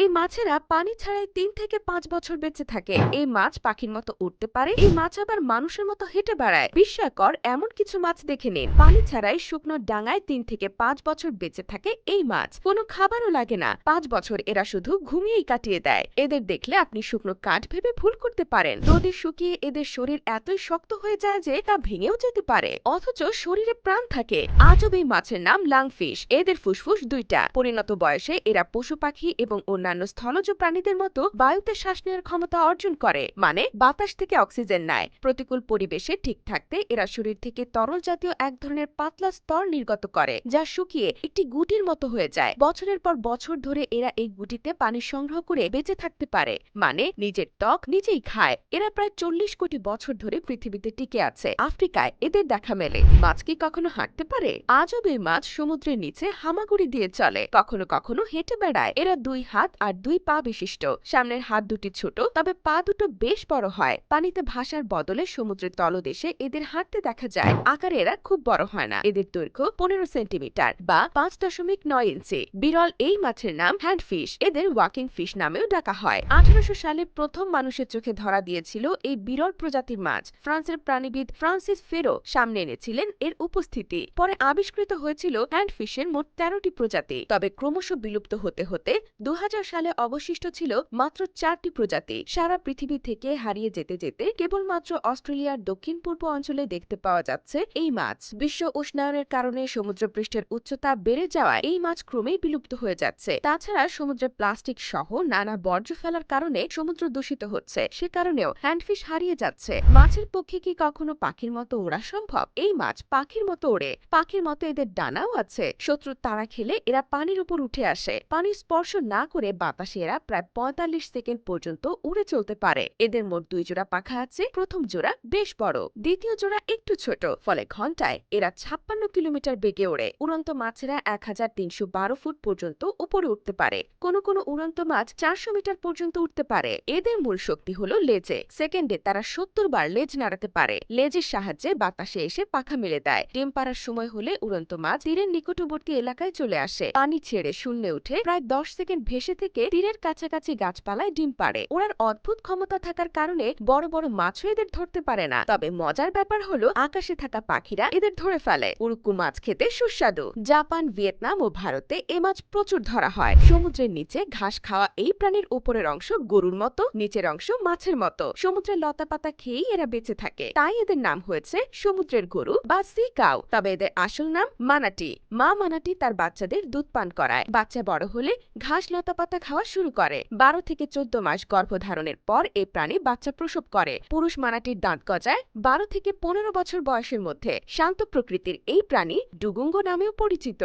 এই মাছেরা পানি ছাড়াই তিন থেকে পাঁচ বছর বেঁচে থাকে। এই মাছ পাখির মতো উঠতে পারে, এই মাছ আবার মানুষের মতো হেঁটে বেড়ায়। বিস্ময়কর, এমন কিছু মাছ দেখে নিন। পানি ছাড়াই শুকনো ডাঙায় তিন থেকে পাঁচ বছর বেঁচে থাকে এই মাছ। কোনো খাবারও লাগে না। পাঁচ বছর এরা শুধু ঘুমিয়েই কাটিয়ে দেয়। এদের দেখলে আপনি শুকনো কাঠ ভেবে ভুল করতে পারেন। রোদে শুকিয়ে এদের শরীর এতই শক্ত হয়ে যায় যে তা ভেঙেও যেতে পারে। অথচ শরীরে প্রাণ থাকে। আজব এই মাছের নাম লাংফিশ। এদের ফুসফুস দুইটা। পরিণত বয়সে এরা পশু পাখি এবং অন্যান্য স্থলজ প্রাণীদের মতো বায়ুতে শ্বাস নেওয়ার ক্ষমতা অর্জন করে মানে বাতাস থেকে অক্সিজেন নেয়। প্রতিকূল পরিবেশে ঠিক থাকতে এরা শরীর থেকে তরল জাতীয় এক ধরনের পাতলা স্তর নির্গত করে, যা শুকিয়ে একটি গুটির মতো হয়ে যায়। বছরের পর বছর ধরে এরা এই গুটিতে পানি সংগ্রহ করে বেঁচে থাকতে পারে মানে নিজের ত্বক নিজেই খায়। এরা প্রায় চল্লিশ কোটি বছর ধরে পৃথিবীতে টিকে আছে। আফ্রিকায় এদের দেখা মেলে। মাছ কি কখনো হাঁটতে পারে? আজব এই মাছ সমুদ্রের নিচে হামাগুড়ি দিয়ে চলে। কখনো কখনো হেঁটে বেড়ায়। এরা দুই হাত আর দুই পা বিশিষ্ট। সামনের হাত দুটি ছোট, তবে পা দুটো বেশ বড় হয়। পানিতে ভাসার বদলে সমুদ্রের তলদেশে এদের হাঁটতে দেখা যায়। আকারে এরা খুব বড় হয় না। এদের দৈর্ঘ্য পনেরো সেন্টিমিটার বা পাঁচ দশমিক নয় ইঞ্চি। বিরল এই মাছের নাম হ্যান্ডফিশ। এদের ওয়াকিং ফিশ নামেও ডাকা হয়। আঠারোশো সালে প্রথম মানুষের চোখে ধরা দিয়েছিল এই বিরল প্রজাতির মাছ। ফ্রান্সের প্রাণীবিদ ফ্রান্সিস ফেরো সামনে এনেছিলেন এর উপস্থিতি। পরে আবিষ্কৃত হয়েছিল হ্যান্ডফিশের মোট তেরোটি প্রজাতি। তবে ক্রমশ বিলুপ্ত হতে হতে দু হাজার সালে অবশিষ্ট ছিল মাত্র চারটি প্রজাতি। সারা পৃথিবী থেকে হারিয়ে যেতে যেতে কেবলমাত্র অস্ট্রেলিয়ার দক্ষিণ পূর্ব অঞ্চলে দেখতে পাওয়া যাচ্ছে এই মাছ। বিশ্ব উষ্ণায়নের কারণে সমুদ্রপৃষ্ঠের উচ্চতা বেড়ে যাওয়ায় এই মাছ ক্রমেই বিলুপ্ত হয়ে যাচ্ছে। তাছাড়া সমুদ্রে প্লাস্টিক সহ নানা বর্জ্য ফেলার কারণে সমুদ্র দূষিত হচ্ছে। সে কারণেও হ্যান্ডফিশ হারিয়ে যাচ্ছে। মাছের পক্ষে কি কখনো পাখির মতো ওড়া সম্ভব? এই মাছ পাখির মতো ওড়ে। পাখির মতো এদের ডানাও আছে। শত্রুর তারা খেলে এরা পানির উপর উঠে আসে। পানি স্পর্শ না করে বাতাসে এরা প্রায় পঁয়তাল্লিশ সেকেন্ড পর্যন্ত উড়ে চলতে পারে। এদের মোট দুই জোড়া পাখা আছে, প্রথম জোড়া বেশ বড়, দ্বিতীয় জোড়া একটু ছোট, ফলে ঘন্টায় এরা ছাপ্পান্ন কিলোমিটার বেগে ওড়ে। উড়ন্ত মাছেরা এক হাজার তিনশো বারো ফুট পর্যন্ত উপরে উঠতে পারে। কোনো কোনো উড়ন্ত মাছ চারশো মিটার পর্যন্ত উঠতে পারে। এদের মূল শক্তি হলো লেজে। সেকেন্ডে তারা সত্তর বার লেজ নাড়াতে পারে। লেজের সাহায্যে বাতাসে এসে পাখা মেলে দেয়। ডিম পাড়ার সময় হলে উড়ন্ত মাছ তীরের নিকটবর্তী এলাকায় চলে আসে। পানি ছেড়ে শূন্যে উঠে প্রায় দশ সেকেন্ড ভেসে থেকে তীরের কাছাকাছি গাছপালায় ডিম পাড়ে। ওরার অদ্ভুত ক্ষমতা থাকার কারণে বড় বড় মাছও এদের ধরতে পারে না। তবে মজার ব্যাপার হলো, আকাশে থাকা পাখিরা এদের ধরে ফেলে। উড়ুক্কু মাছ খেতে সুস্বাদু। জাপান, ভিয়েতনাম ও ভারতে এ মাছ প্রচুর ধরা হয়। সমুদ্রের নিচে ঘাস খাওয়া এই প্রাণীর উপরের অংশ গরুর মতো, নিচের অংশ মাছের মতো। সমুদ্রের লতাপাতা খেয়েই এরা বেঁচে থাকে। তাই এদের নাম হয়েছে সমুদ্রের গরু বা সি কাউ তবে এদের আসল নাম মানাটি। মা মানাটি তার বাচ্চাদের দুধ পান করায়। বাচ্চা বড় হলে ঘাস লতাপাতা খাওয়া শুরু করে। বারো থেকে চোদ্দ মাস গর্ভধারণের পর এই প্রাণী বাচ্চা প্রসব করে। পুরুষ মানাটির দাঁত গজায় বারো থেকে পনেরো বছর বয়সের মধ্যে শান্ত প্রকৃতির এই প্রাণী ডুগুঙ্গ নামেও পরিচিত।